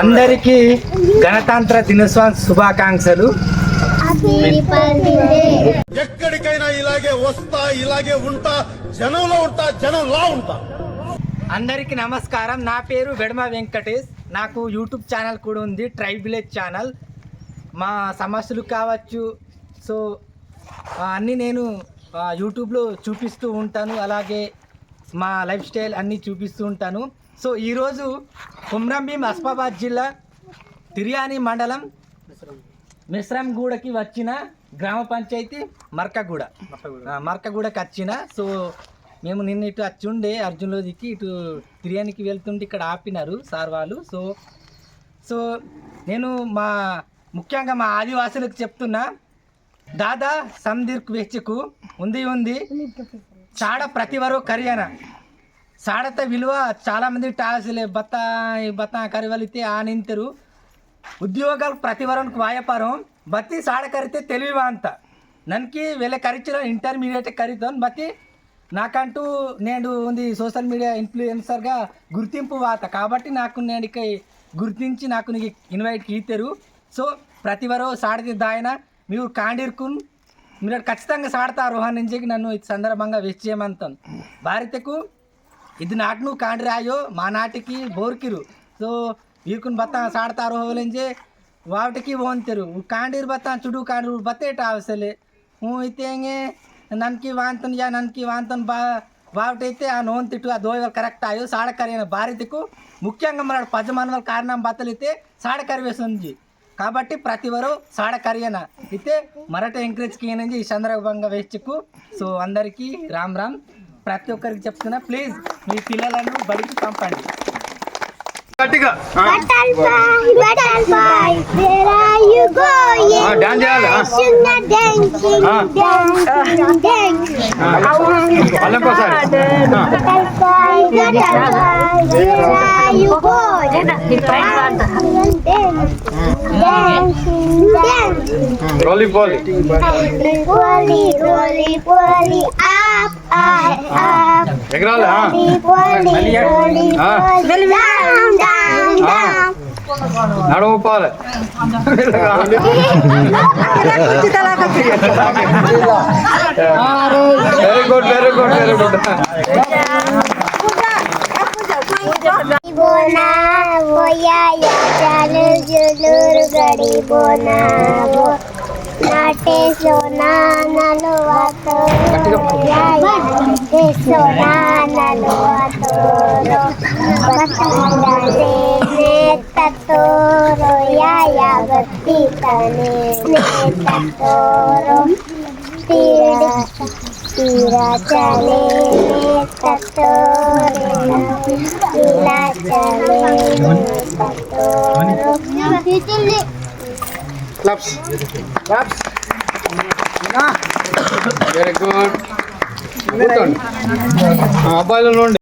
అందరికీ గణతంత్ర దినోత్సవం శుభాకాంక్షలు. ఎక్కడికైనా ఇలాగే వస్తా ఇలాగే ఉంటా జనంలో ఉంటా జనంలా ఉంటా. అందరికీ నమస్కారం. నా పేరు వెడమ వెంకటేష్. నాకు యూట్యూబ్ ఛానల్ కూడా ఉంది ట్రైబ్ విలేజ్ ఛానల్. మా సమస్యలు కావచ్చు. సో అన్నీ నేను యూట్యూబ్లో చూపిస్తూ ఉంటాను. అలాగే మా లైఫ్ స్టైల్ అన్నీ చూపిస్తూ ఉంటాను. సో ఈరోజు కుమ్రంభీం అస్మాబాద్ జిల్లా తిర్యాని మండలం మిశ్రంగూడకి వచ్చిన గ్రామ పంచాయతీ మర్కగూడ. మర్కగూడకి వచ్చిన. సో మేము నిన్న ఇటు వచ్చి ఉండే అర్జున్లోదికి ఇటు తిరియానికి వెళ్తుంటే ఇక్కడ ఆపినారు సార్ వాళ్ళు. సో సో నేను మా ముఖ్యంగా మా ఆదివాసులకు చెప్తున్నా దాదా సందీర్క్ వెచ్చకు ఉంది ఉంది. చాడ ప్రతివరు కరియన. సాడత విలువ చాలా మంది టాల్సలే బత్త ఈ బత్త కరివలితే ఆ నింతరు ఉద్యోగాలు ప్రతి వరకు వ్యాపారం. బత్తి సాడ కరితే తెలివివా అంత. నన్కి వీళ్ళ కరిచిన ఇంటర్మీడియట్ కరితాను బతి నాకంటూ నేను ఉంది సోషల్ మీడియా ఇన్ఫ్లుయెన్సర్గా గుర్తింపు వాత కాబట్టి నాకు నేను ఇక గుర్తించి నాకు నీకు ఇన్వైట్ ఇస్తారు సో ప్రతి వరో దాయన మీరు కాండిర్కున్. మీరు ఖచ్చితంగా సాడతారు. రోహన్ నుంచి నన్ను ఈ సందర్భంగా వెస్ట్ చేయమంతాను. భారతకు ఇది నాటును కాండిరాయో మా నాటికి బోర్కిరు సో వీరుకుని బత్త సాడతారు ಹೋಗಲೆಂಜೆ వాటికి పోంతరు కాండీరు బత్త చుడు కాండీరు బత్తేట అవసలే ఇతేంగే నన్కి వాంతన్ యా నన్కి వాంతన్ బా వాటైతే ఆ నోన్ తిట్టు ఆ దోయ కరెక్ట్ ఆయో సాడకరి అయిన భారతికు ముఖ్యంగా మన పజమానవ కారణం బత్తలైతే సాడకరి వేస్తుంది కాబట్టి ప్రతి వరు సాడకరియన అయితే మరట ఎంకరేజ్కి ఏంటి ఈ సందర్భంగా వేస్ట్కు సో అందరికీ రామ్ రామ్ ప్రతి ఒక్కరికి చెప్తున్నా ప్లీజ్ మీ పిల్లలను బడికి పంపండి Ah. Rolly. ఎగరాలి ఆ. Rolly, rolly, Ah. rolly, down, down, down. నడుము పోవాలి very good very good very good बोना वो या या चाल जुलूर गड़ी बोना वो నటేశోనా నలువతో నటేశోనా నలువతో బతకలే నేతతోరో యాయా భక్తి తనే నేతతోరో తీర తీరా చలే నేతతోరో ఇలా చలే నేతతోరో Claps. Claps. వెరీ గుడ్ కూర్చోండి నుండి